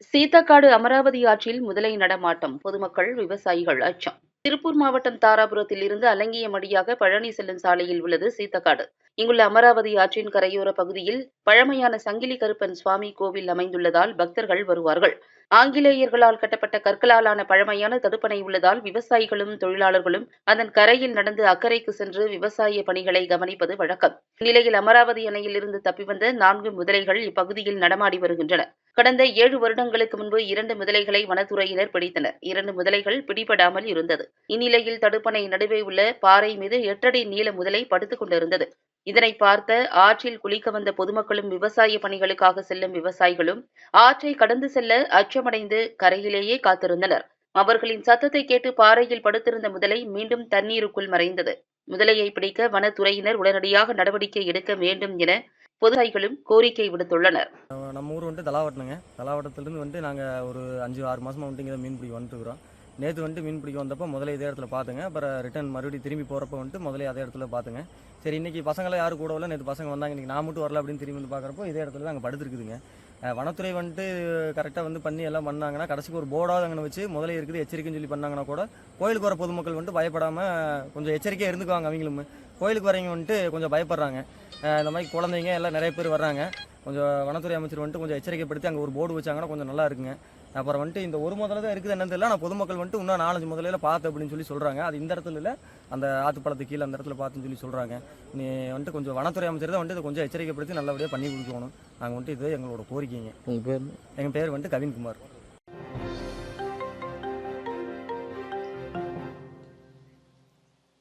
சீத்தக்காடு அமராவதி ஆற்றில் முதலை நடமாட்டம். பொதுமக்கள் விவசாயிகள் அச்சம். திருப்பூர் மாவட்டம் தாராபுரத்தில் இருந்து அலங்கியமடியாக பழனி செல்லும் சாலையில் உள்ளது சீத்தக்காடு. இங்குள்ள அமராவதி ஆற்றின் கரையோர பகுதியில் பழமையான சங்கிலி கருப்பன் சுவாமி கோவில் அமைந்துள்ளதால் பக்தர்கள் வருவார்கள். ஆங்கிலேயர்களால் கட்டப்பட்ட கற்களாலான பழமையான தடுப்பணை உள்ளதால் விவசாயிகளும் தொழிலாளர்களும் அதன் கரையில் நடந்து அக்கறைக்கு சென்று விவசாய பணிகளை கவனிப்பது வழக்கம். இந்நிலையில் அமராவதி அணையில் இருந்து தப்பி வந்த நான்கு முதலைகள் இப்பகுதியில் நடமாடி வருகின்றன. கடந்த ஏழு வருடங்களுக்கு முன்பு இரண்டு முதலைகளை வனத்துறையினர் பிடித்தனர். இரண்டு முதலைகள் பிடிபடாமல் இருந்தது. இந்நிலையில் தடுப்பணை நடுவே உள்ள பாறை மீது எட்டடி நீள முதலை படுத்துக் கொண்டிருந்தது. இதனை பார்த்த ஆற்றில் குளிக்க வந்த பொதுமக்களும் விவசாய பணிகளுக்காக செல்லும் விவசாயிகளும் ஆற்றை கடந்து செல்ல அச்சமடைந்து கரையிலேயே காத்திருந்தனர். அவர்களின் சத்தத்தை கேட்டு பாறையில் படுத்திருந்த முதலை மீண்டும் தண்ணீருக்குள் மறைந்தது. முதலையை பிடிக்க வனத்துறையினர் உடனடியாக நடவடிக்கை எடுக்க வேண்டும் என பொதுவாய்களும் கோரிக்கை விடுத்துள்ளனர். நம்ம ஊர் வந்துட்டு தலாவட்டணுங்க தலாவட்டத்திலிருந்து வந்துட்டு நாங்கள் ஒரு அஞ்சு ஆறு மாதமாக வந்துட்டு இங்கே மீன் பிடிக்க வந்துட்டுருக்குறோம் நேற்று வந்துட்டு மீன் பிடிக்க வந்தப்போ முதல்ல இதே இடத்துல பார்த்துங்க அப்புறம் ரிட்டர்ன் மறுபடியும் திரும்பி போகிறப்ப வந்துட்டு முதல்ல அதே இடத்துல பார்த்துங்க சரி இன்றைக்கி பசங்களை யாரும் கூட வரல. நேற்று பசங்க வந்தாங்க. இன்றைக்கி நான் மட்டும் வரல அப்படின்னு திரும்பி வந்து பார்க்குறப்போ இதே இடத்துல தான் அங்கே படுத்துருக்குதுங்க. வனத்துறை வந்துட்டு கரெக்டாக வந்து பண்ணி எல்லாம் பண்ணாங்கன்னா கடைசிக்கு ஒரு போர்டாவது அங்கே வச்சு முதலே இருக்குது எச்சரிக்கைன்னு சொல்லி பண்ணாங்கன்னா கூட கோயிலுக்கு வர பொதுமக்கள் வந்துட்டு பயப்படாமல் கொஞ்சம் எச்சரிக்கையாக இருந்துக்குவாங்க அவங்களும். கோயிலுக்கு வரவங்க வந்துட்டு கொஞ்சம் பயப்படுறாங்க. இந்த மாதிரி குழந்தைங்க எல்லாம் நிறைய பேர் வர்றாங்க. கொஞ்சம் வனத்துறை அமைச்சர் வந்துட்டு கொஞ்சம் எச்சரிக்கைப்படுத்தி அங்கே ஒரு போர்டு வச்சாங்கன்னா கொஞ்சம் நல்லா இருக்குங்க. அப்புறம் வந்துட்டு இந்த ஒரு முதல்ல தான் இருக்குது என்னன்னு தெரியல ஆனால் பொதுமக்கள் வந்துட்டு இன்னும் நாலஞ்சு முதலையில பார்த்து அப்படின்னு சொல்லி சொல்கிறாங்க அது இந்த இடத்துல இல்லை அந்த ஆத்துப்பாலத்து கீழே அந்த இடத்துல பார்த்துன்னு சொல்லி சொல்கிறாங்க நீ வந்துட்டு கொஞ்சம் வனத்துறை அமைச்சர் தான் வந்துட்டு இதை கொஞ்சம் எச்சரிக்கைப்படுத்தி நல்லபடியாக பண்ணி கொடுக்கணும். நாங்கள் வந்துட்டு இது எங்களோட கோரிக்கைங்க. உங்கள் பேர்? எங்கள் பேர் வந்துட்டு கவின்குமார்.